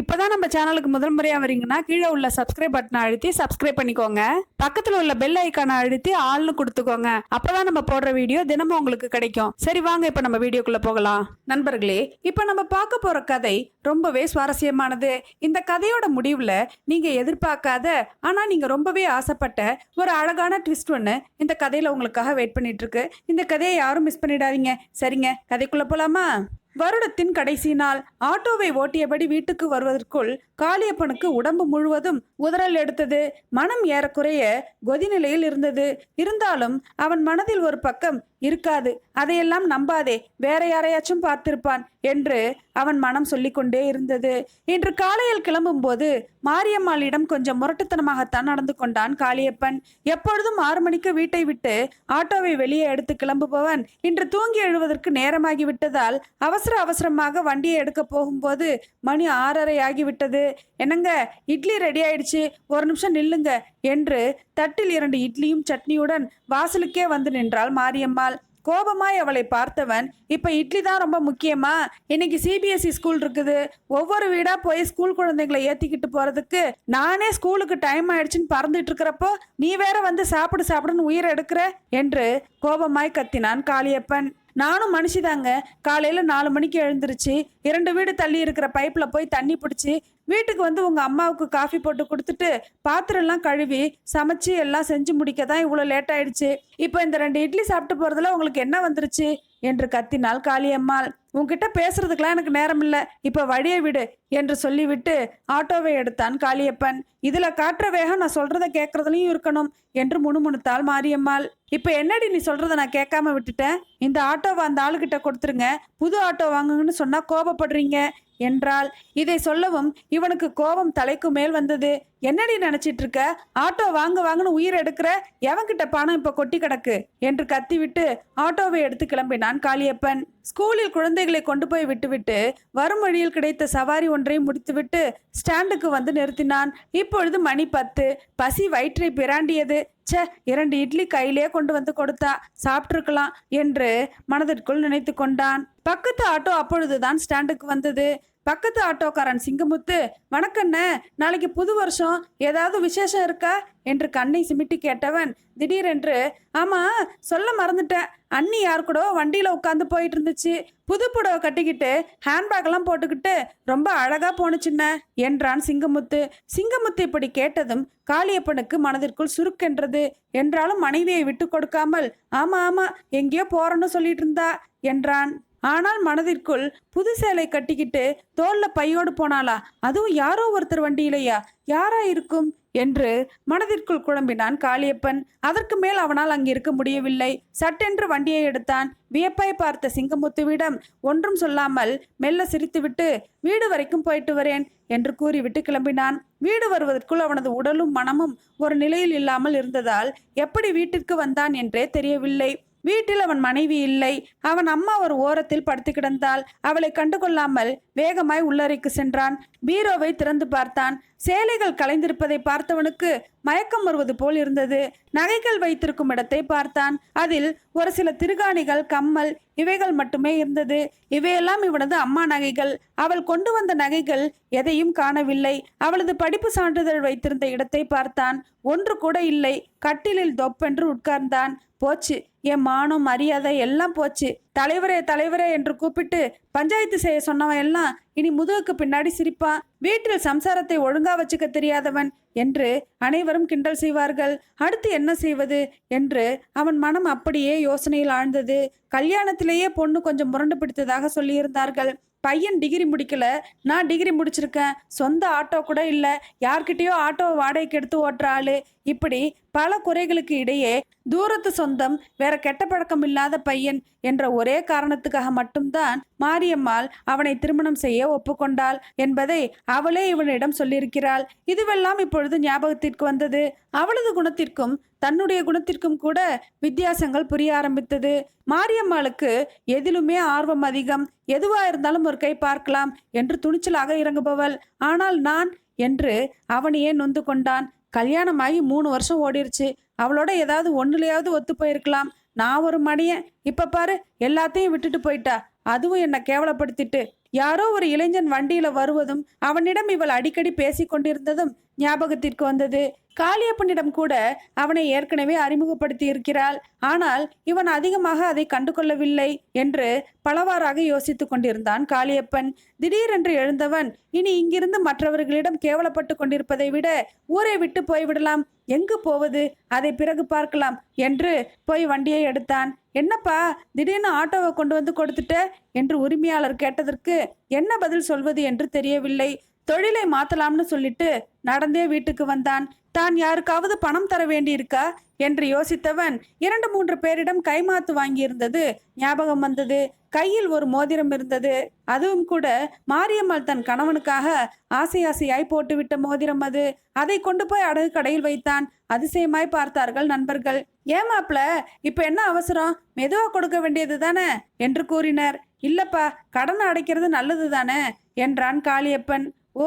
இப்போதான் நம்ம சேனலுக்கு முதல் முறையாக வரீங்கன்னா கீழே உள்ள சப்ஸ்கிரைப் பட்டனை அழுத்தி சப்ஸ்கிரைப் பண்ணிக்கோங்க. பக்கத்தில் உள்ள பெல் ஐக்கானை அழுத்தி ஆள்னு கொடுத்துக்கோங்க. அப்போதான் நம்ம போடுற வீடியோ தினமும் உங்களுக்கு கிடைக்கும். சரி வாங்க இப்போ நம்ம வீடியோக்குள்ளே போகலாம். நண்பர்களே இப்போ நம்ம பார்க்க போகிற கதை ரொம்பவே சுவாரஸ்யமானது. இந்த கதையோட முடிவில் நீங்கள் எதிர்பார்க்காத ஆனால் நீங்கள் ரொம்பவே ஆசைப்பட்ட ஒரு அழகான ட்விஸ்ட் ஒன்று இந்த கதையில் உங்களுக்காக வெயிட் பண்ணிட்டு இருக்கு. இந்த கதையை யாரும் மிஸ் பண்ணிடாதீங்க. சரிங்க கதைக்குள்ளே போகலாமா வருடத்தின் கடைசி நாள் ஆட்டோவை ஓட்டியபடி வீட்டுக்கு வருவதற்குள் காளியப்பனுக்கு உடம்பு முழுவதும் உதறல் எடுத்தது. மனம் ஏறக்குறைய கொதிநிலையில் இருந்தது. இருந்தாலும் அவன் மனதில் ஒரு பக்கம் இருக்காது. அதையெல்லாம் நம்பாதே. வேற யாரையாச்சும் பார்த்திருப்பான் என்று அவன் மனம் சொல்லிக்கொண்டே இருந்தது. இன்று காலையில் கிளம்பும்போது மாரியம்மாளிடம் கொஞ்சம் முரட்டுத்தனமாகத்தான் நடந்து கொண்டான் காளியப்பன். எப்பொழுதும் ஆறு மணிக்கு வீட்டை விட்டு ஆட்டோவை வெளியே எடுத்து கிளம்புபவன் இன்று தூங்கி எழுவதற்கு நேரமாகி விட்டதால் அவசர அவசரமாக வண்டியை எடுக்க போகும்போது மணி ஆறரை ஆகிவிட்டது. என்னங்க இட்லி ரெடி ஆயிடுச்சு. ஒரு நிமிஷம் நில்லுங்க என்று தட்டில் இரண்டு இட்லியும் சட்னியுடன் வாசலுக்கே வந்து நின்றாள் மாரியம்மாள். கோபமாய் அவளை பார்த்தவன் இப்போ இட்லி தான் ரொம்ப முக்கியமா? இன்னைக்கு சிபிஎஸ்இ ஸ்கூல் இருக்குது. ஒவ்வொரு வீடாக போய் ஸ்கூல் குழந்தைங்களை ஏற்றிக்கிட்டு போகிறதுக்கு நானே ஸ்கூலுக்கு டைம் ஆயிடுச்சுன்னு பறந்துட்டு இருக்கிறப்போ நீ வேற வந்து சாப்பிடு சாப்பிடுன்னு உயிர் எடுக்கிற? என்று கோபமாய் கத்தினான் காளியப்பன். நானும் மனுஷிதாங்க. காலையில் நாலு மணிக்கு எழுந்திருச்சு இரண்டு வீடு தள்ளி இருக்கிற பைப்பில் போய் தண்ணி பிடிச்சி வீட்டுக்கு வந்து உங்கள் அம்மாவுக்கு காஃபி போட்டு கொடுத்துட்டு பாத்திரம்லாம் கழுவி சமைச்சு எல்லாம் செஞ்சு முடிக்க தான் இவ்வளோ லேட் ஆயிடுச்சு. இப்போ இந்த ரெண்டு இட்லி சாப்பிட்டு போகிறதுல உங்களுக்கு என்ன வந்துருச்சு? என்று கத்தினாள் காளியம்மாள். உன்கிட்ட பேசுறதுக்கெல்லாம் எனக்கு நேரம் இல்லை. இப்போ வழியை விடு என்று சொல்லிவிட்டு ஆட்டோவை எடுத்தான் காளியப்பன். இதில் காட்டுற வேகம் நான் சொல்கிறத கேட்குறதுலையும் இருக்கணும் என்று முணுமுணுத்தாள் மாரியம்மாள். இப்போ என்னடி நீ சொல்கிறத நான் கேட்காம விட்டுட்டேன்? இந்த ஆட்டோவை அந்த ஆளுகிட்ட கொடுத்துருங்க. புது ஆட்டோ வாங்குங்கன்னு சொன்னா கோபப்படுறீங்க என்றால் இதை சொல்லவும் இவனுக்கு கோபம் தலைக்கு மேல் வந்தது. என்னடி நினைச்சிட்டு இருக்க ஆட்டோ வாங்க வாங்கன்னு உயிர் எடுக்கிற? எவன்கிட்ட பணம் இப்ப கொட்டி கிடக்கு? என்று கத்திவிட்டு ஆட்டோவை எடுத்து கிளம்பினான் காளியப்பன். ஸ்கூலில் குழந்தைகளை கொண்டு போய் விட்டுவிட்டு வரும் வழியில் கிடைத்த சவாரி ஒன்றை முடித்துவிட்டு ஸ்டாண்டுக்கு வந்து நிறுத்தினான். இப்பொழுது மணி பத்து. பசி வயிற்றை பிராண்டியது. ச்சே இரண்டு இட்லி கையிலே கொண்டு வந்து கொடுத்தா சாப்பிட்ருக்கலாம் என்று மனதிற்குள் நினைத்து கொண்டான். பக்கத்து ஆட்டோ அப்பொழுதுதான் ஸ்டாண்டுக்கு வந்தது. பக்கத்து ஆட்டோக்காரன் சிங்கமுத்து வணக்கண்ணே நாளைக்கு புது வருஷம் ஏதாவது விசேஷம் இருக்கா? என்று கண்ணை சிமிட்டி கேட்டவன் திடீரென்று ஆமா சொல்ல மறந்துட்டேன். அண்ணி யார் கூட வண்டியில உட்காந்து போயிட்டு இருந்துச்சு புது புடவை கட்டிக்கிட்டு ஹேண்ட்பேக் எல்லாம் போட்டுக்கிட்டு ரொம்ப அழகா போனுச்சுன்ன என்றான் சிங்கமுத்து. சிங்கமுத்து இப்படி கேட்டதும் காளியப்பனுக்கு மனதிற்குள் சுருக்கென்றது என்றாலும் மனைவியை விட்டு கொடுக்காமல் ஆமா ஆமா எங்கேயோ போறேன்னு சொல்லிட்டு இருந்தா என்றான். ஆனால் மனதிற்குள் புது சேலை கட்டிக்கிட்டு தோல்ல பையோடு போனாளா? அதுவும் யாரோ ஒருத்தர் வண்டியிலையா? யாரா இருக்கும்? என்று மனதிற்குள் குழம்பினான் காளியப்பன். அதற்கு மேல் அவனால் அங்கிருக்க முடியவில்லை. சட்டென்று வண்டியை எடுத்தான். வியப்பை பார்த்த சிங்கமுத்துவிடம் ஒன்றும் சொல்லாமல் மெல்ல சிரித்துவிட்டு வீடு வரைக்கும் போயிட்டு வரேன் என்று கூறிவிட்டு கிளம்பினான். வீடு வருவதற்குள் அவனது உடலும் மனமும் ஒரு நிலையில் இல்லாமல் இருந்ததால் எப்படி வீட்டிற்கு வந்தான்? என்றே தெரியவில்லை. வீட்டில் அவன் மனைவி இல்லை. அவன் அம்மா ஒரு ஓரத்தில் படுத்து கிடந்தாள். அவளை கண்டுகொள்ளாமல் வேகமாய் உள்ளறைக்கு சென்றான். பீரோவை திறந்து பார்த்தான். சேலைகள் கலைந்திருப்பதை பார்த்தவனுக்கு மயக்கம் வருவது போல் இருந்தது. நகைகள் வைத்திருக்கும் இடத்தை பார்த்தான். அதில் ஒரு சில திருகாணிகள் கம்மல் இவைகள் மட்டுமே இருந்தது. இவையெல்லாம் இவனது அம்மா நகைகள். அவள் கொண்டு வந்த நகைகள் எதையும் காணவில்லை. அவளது படிப்பு சான்றிதழ் வைத்திருந்த இடத்தை பார்த்தான். ஒன்று கூட இல்லை. கட்டிலில் தொப்பென்று உட்கார்ந்தான். போச்சு. என் மானம் மரியாதை எல்லாம் போச்சு. தலைவரே தலைவரே என்று கூப்பிட்டு பஞ்சாயத்து செய்ய சொன்னவன் எல்லாம் இனி முதுகுக்கு பின்னாடி சிரிப்பான் வீட்டில் சம்சாரத்தை ஒழுங்கா வச்சுக்க தெரியாதவன் என்று அனைவரும் கிண்டல் செய்வார்கள். அடுத்து என்ன செய்வது என்று அவன் மனம் அப்படியே யோசனையில் ஆழ்ந்தது. கல்யாணத்திலேயே பொண்ணு கொஞ்சம் முரண்டு பிடித்ததாக சொல்லியிருந்தார்கள். பையன் டிகிரி முடிக்கல. நான் டிகிரி முடிச்சிருக்கேன். சொந்த ஆட்டோ கூட இல்லை. யார்கிட்டயோ ஆட்டோ வாடகைக்கு எடுத்து ஓட்டுற ஆளு. இப்படி பல குறைகளுக்கு இடையே தூரத்து சொந்தம் வேற கெட்ட பழக்கம் இல்லாத பையன் என்ற ஒரே காரணத்துக்காக மட்டும்தான் மாரியம்மாள் அவனை திருமணம் செய்ய ஒப்புக்கொண்டாள் என்பதை அவளே இவனிடம் சொல்லியிருக்கிறாள். இதுவெல்லாம் இப்பொழுது ஞாபகத்திற்கு வந்தது. அவளது குணத்திற்கும் தன்னுடைய குணத்திற்கும் கூட வித்தியாசங்கள் புரிய ஆரம்பித்தது. மாரியம்மாளுக்கு எதிலுமே ஆர்வம் அதிகம். எதுவா இருந்தாலும் ஒரு கை பார்க்கலாம் என்று துணிச்சலாக இறங்குபவள். ஆனால் நான் என்று அவனையே நொந்து கொண்டான். கல்யாணமாகி மூணு வருஷம் ஓடிருச்சு. அவளோட ஏதாவது ஒன்றுலையாவது ஒத்து போயிருக்கலாம். நான் ஒரு மணியன். இப்போ பாரு எல்லாத்தையும் விட்டுட்டு போயிட்டா. அதுவும் என்னை கேவலப்படுத்திட்டு. யாரோ ஒரு இளைஞன் வண்டியில வருவதும் அவனிடம் இவள் அடிக்கடி பேசி கொண்டிருந்ததும் ஞாபகத்திற்கு வந்தது. காளியப்பனிடம் கூட அவனை ஏற்கனவே அறிமுகப்படுத்தி இருக்கிறாள் ஆனால் இவன் அதிகமாக அதை கண்டுகொள்ளவில்லை என்று பலவாறாக யோசித்துக் கொண்டிருந்தான் காளியப்பன். திடீரென்று எழுந்தவன் இனி இங்கிருந்து மற்றவர்களிடம் கேவலப்பட்டு கொண்டிருப்பதை விட ஊரை விட்டு போய்விடலாம் எங்கு போவது? அதை பிறகு பார்க்கலாம் என்று போய் வண்டியை எடுத்தான். என்னப்பா திடீர்னு ஆட்டோவை கொண்டு வந்து கொடுத்துட்ட? என்று உரிமையாளர் கேட்டதற்கு என்ன பதில் சொல்வது? என்று தெரியவில்லை. தொழிலை மாத்தலாம்னு சொல்லிட்டு நடந்தே வீட்டுக்கு வந்தான். தான் யாருக்காவது பணம் தர வேண்டியிருக்கா? என்று யோசித்தவன் இரண்டு மூன்று பேரிடம் கைமாத்து வாங்கியிருந்தது. ஞாபகம் வந்தது. கையில் ஒரு மோதிரம் இருந்தது. அதுவும் கூட மாரியம்மாள் தன் கணவனுக்காக ஆசை ஆசையாய் போட்டுவிட்ட மோதிரம் அது. அதை கொண்டு போய் அடகு கடையில் வைத்தான். அதிசயமாய் பார்த்தார்கள் நண்பர்கள். ஏமாப்ல இப்ப என்ன அவசரம்? மெதுவா கொடுக்க வேண்டியது தானே? என்று கூறினர். இல்லப்பா கடனை அடைக்கிறது நல்லது தானே? என்றான் காளியப்பன். ஓ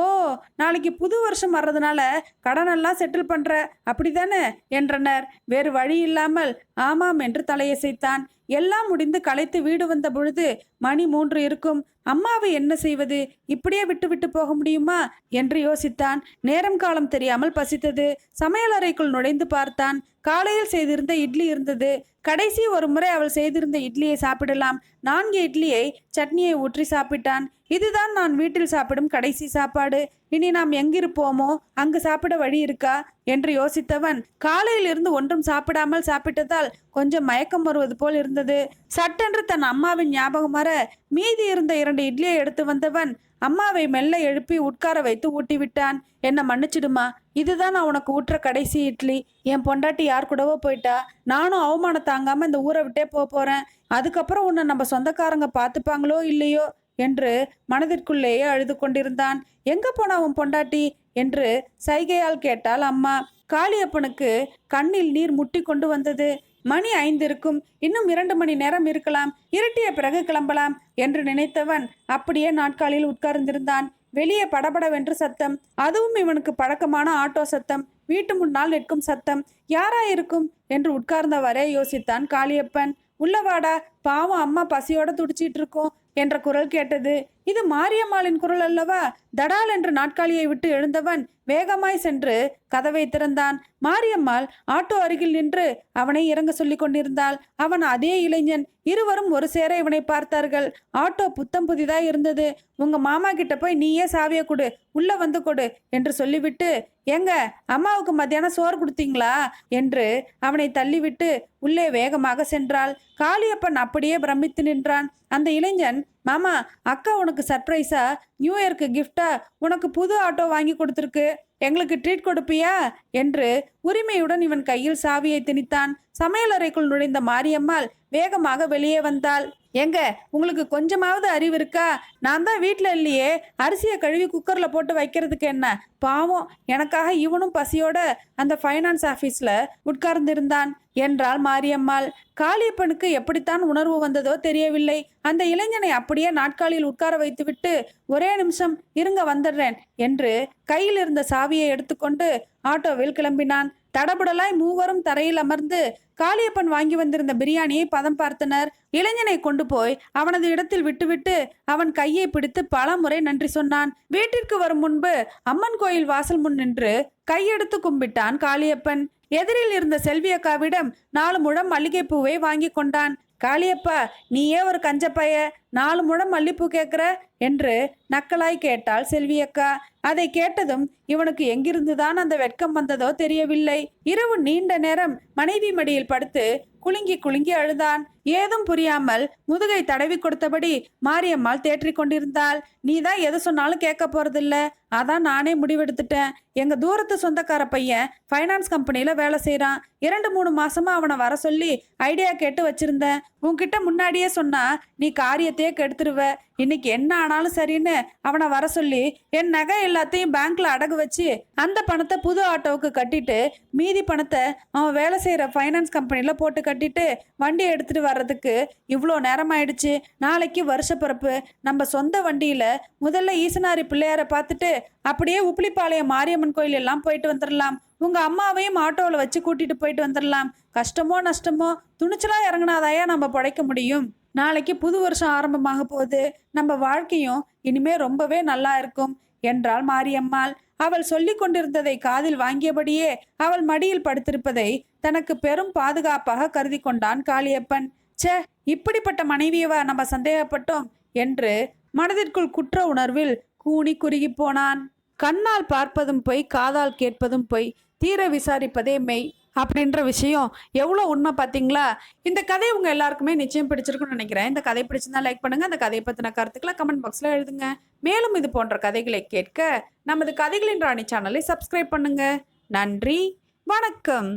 நாளைக்கு புது வருஷம் வர்றதுனால கடனெல்லாம் செட்டில் பண்ணுற அப்படிதானே என்றனர். வேறு வழி இல்லாமல் ஆமாம் என்று தலையசைத்தான். எல்லாம் முடிந்து களைத்து வீடு வந்த பொழுது மணி மூன்று இருக்கும். அம்மாவை என்ன செய்வது? இப்படியே விட்டுவிட்டு போக முடியுமா? என்று யோசித்தான். நேரம் காலம் தெரியாமல் பசித்தது. சமையலறைக்குள் நுழைந்து பார்த்தான். காலையில் செய்திருந்த இட்லி இருந்தது. கடைசி ஒரு முறை அவள் செய்திருந்த இட்லியை சாப்பிடலாம். நான்கு இட்லியை சட்னியை ஊற்றி சாப்பிட்டான். இதுதான் நான் வீட்டில் சாப்பிடும் கடைசி சாப்பாடு. இனி நாம் எங்கிருப்போமோ? அங்கு சாப்பிட வழி இருக்கா? என்று யோசித்தவன் காலையில் இருந்து ஒன்றும் சாப்பிடாமல் சாப்பிட்டதால் கொஞ்சம் மயக்கம் வருவது போல் இருந்தது. சட்டென்று தன் அம்மாவின் ஞாபகம் வர மீதி இருந்த இரண்டு இட்லியை எடுத்து வந்தவன் அம்மாவை மெல்ல எழுப்பி உட்கார வைத்து ஊட்டி விட்டான் என்ன மன்னிச்சிடுமா? இதுதான் நான் உனக்கு ஊற்ற கடைசி இட்லி. என் பொண்டாட்டி யார் கூடவோ போயிட்டா? நானும் அவமானம் தாங்காம இந்த ஊரை விட்டே போக போறேன். அதுக்கப்புறம் உன்னை நம்ம சொந்தக்காரங்க பார்த்துப்பாங்களோ இல்லையோ? என்று மனதிற்குள்ளேயே அழுது கொண்டிருந்தான் எங்க போனாவும் பொண்டாட்டி? என்று சைகையால் கேட்டால் அம்மா. காளியப்பனுக்கு கண்ணில் நீர் முட்டி கொண்டு வந்தது. மணி ஐந்து இருக்கும் இன்னும் இரண்டு மணி நேரம் இருக்கலாம். இருட்டிய பிறகு கிளம்பலாம் என்று நினைத்தவன் அப்படியே நாட்காலில் உட்கார்ந்திருந்தான். வெளியே படபடவென்று சத்தம். அதுவும் இவனுக்கு பழக்கமான ஆட்டோ சத்தம். வீட்டு முன்னால் நிற்கும் சத்தம். யாரா இருக்கும்? என்று உட்கார்ந்தவரே யோசித்தான் காளியப்பன். உள்ளவாடா. பாவம் அம்மா பசியோட துடிச்சிட்டு இருக்கோம். என்ற குரல் கேட்டது. இது மாரியம்மாளின் குரல் அல்லவா? தடால் என்று நாட்காலியை விட்டு எழுந்தவன் வேகமாய் சென்று கதவை திறந்தான். மாரியம்மாள் ஆட்டோ அருகில் நின்று அவனை இறங்க சொல்லிக் கொண்டிருந்தாள். அவன் அதே இளைஞன். இருவரும் ஒரு சேர இவனை பார்த்தார்கள். ஆட்டோ புத்தம் புதிதாய் இருந்தது. உங்க மாமா கிட்ட போய் நீயே சாவிய கொடு. உள்ள வந்து கொடு என்று சொல்லிவிட்டு ஏங்க அம்மாவுக்கு மத்தியானம் சோறு கொடுத்தீங்களா? என்று அவனை தள்ளிவிட்டு உள்ளே வேகமாக சென்றாள். காளியப்பன் அப்படியே பிரமித்து நின்றான். அந்த இளைஞன் மாமா அக்கா உனக்கு சர்ப்ரைஸா நியூ இயர்க்கு கிஃப்டா உனக்கு புது ஆட்டோ வாங்கி கொடுத்துருக்கு. எங்களுக்கு ட்ரீட் கொடுப்பியா? என்று உரிமையுடன் இவன் கையில் சாவியை திணித்தான். சமையலறைக்குள் நுழைந்த மாரியம்மாள் வேகமாக வெளியே வந்தாள். ஏங்க உங்களுக்கு கொஞ்சமாவது அறிவு இருக்கா? நான் தான் வீட்டில் இல்லையே. அரிசியை கழுவி குக்கரில் போட்டு வைக்கிறதுக்கு என்ன? பாவம் எனக்காக இவனும் பசியோட அந்த ஃபைனான்ஸ் ஆஃபீஸில் உட்கார்ந்திருந்தான் என்றாள் மாரியம்மாள். காளியப்பனுக்கு எப்படித்தான் உணர்வு வந்ததோ தெரியவில்லை. அந்த இளைஞனை அப்படியே நாட்காலியில் உட்கார வைத்துவிட்டு ஒரே நிமிஷம் இருங்க வந்துடுறேன் என்று கையில் இருந்த சாவியை எடுத்துக்கொண்டு ஆட்டோவில் கிளம்பினான். தடபுடலாய் மூவரும் தரையில் அமர்ந்து காளியப்பன் வாங்கி வந்திருந்த பிரியாணியை பதம் பார்த்தனர். இளைஞனை கொண்டு போய் அவனது இடத்தில் விட்டுவிட்டு அவன் கையை பிடித்து பல முறை நன்றி சொன்னான். வீட்டிற்கு வரும் முன்பு அம்மன் கோயில் வாசல் முன் நின்று கையெடுத்து கும்பிட்டான் காளியப்பன். எதிரில் இருந்த செல்வி அக்காவிடம் நாலு முழம் மல்லிகைப்பூவை வாங்கி கொண்டான். காளியப்பா நீயே ஒரு கஞ்சப்பைய நாலு முழம் மல்லிப்பூ கேட்குற என்று நக்கலாய் கேட்டாள் செல்வி அக்கா அதை கேட்டதும் இவனுக்கு எங்கிருந்துதான் அந்த வெட்கம் வந்ததோ தெரியவில்லை. இரவு நீண்ட நேரம் மனைவி மடியில் படுத்து குலுங்கி குலுங்கி அழுதான். ஏதும் புரியாமல் முதுகை தடவி கொடுத்தபடி மாரியம்மாள் தேற்றிக் கொண்டிருந்தாள். நீ தான் எது சொன்னாலும் கேட்க போறதில்ல. அதான் நானே முடிவெடுத்துட்டேன். எங்க தூரத்து சொந்தக்கார பையன் ஃபைனான்ஸ் கம்பெனியில வேலை செய்யறான் இரண்டு மூணு மாசமா அவனை வர சொல்லி ஐடியா கேட்டு வச்சிருந்தேன். உன்கிட்ட முன்னாடியே சொன்னா நீ காரியத்தையே கெடுத்துருவ. இன்னைக்கு என்ன ஆனாலும் சரின்னு அவனை வர சொல்லி என் நகை எல்லாத்தையும் பேங்க்ல அடகு வச்சு அந்த பணத்தை புது ஆட்டோவுக்கு கட்டிட்டு மீதி பணத்தை அவன் வேலை செய்யற ஃபைனான்ஸ் கம்பெனில போட்டு கட்டிட்டு வண்டியை எடுத்துட்டு வர்றதுக்கு இவ்வளோ நேரம் ஆயிடுச்சு நாளைக்கு வருஷப்பிறப்பு நம்ம சொந்த வண்டியில் முதல்ல ஈசனாரி பிள்ளையாரை பார்த்துட்டு அப்படியே உப்பிலிப்பாளையம் மாரியம்மன் கோயில் எல்லாம் போயிட்டு வந்துடலாம் உங்கள் அம்மாவையும் ஆட்டோவில் வச்சு கூட்டிட்டு போயிட்டு வந்துடலாம் கஷ்டமோ நஷ்டமோ துணிச்சலாக இறங்குனாதாயா நம்ம பிழைக்க முடியும். நாளைக்கு புது வருஷம் ஆரம்பமாக போகுது. நம்ம வாழ்க்கையும் இனிமே ரொம்பவே நல்லா இருக்கும். என்றாள் மாரியம்மாள். அவள் சொல்லி கொண்டிருந்ததை காதில் வாங்கியபடியே அவள் மடியில் படுத்திருப்பதை தனக்கு பெரும் பாதுகாப்பாக கருதி கொண்டான் காளியப்பன். ச்சே இப்படிப்பட்ட மனைவியவா நம்ம சந்தேகப்பட்டோம் என்று மனதிற்குள் குற்ற உணர்வில் கூனி குறுகி போனான். கண்ணால் பார்ப்பதும் பொய் காதால் கேட்பதும் பொய் தீர விசாரிப்பதே மெய் அப்படின்ற விஷயம் எவ்வளோ உண்மை பார்த்தீங்களா? இந்த கதை உங்கள் எல்லாருக்குமே நிச்சயம் பிடிச்சிருக்குன்னு நினைக்கிறேன். இந்த கதை பிடிச்சிருந்தா லைக் பண்ணுங்க. அந்த கதையை பற்றின கருத்துக்களை கமெண்ட் பாக்ஸில் எழுதுங்க. மேலும் இது போன்ற கதைகளை கேட்க நமது கதைகளின் ராணி சேனலை சப்ஸ்கிரைப் பண்ணுங்கள் நன்றி. வணக்கம்.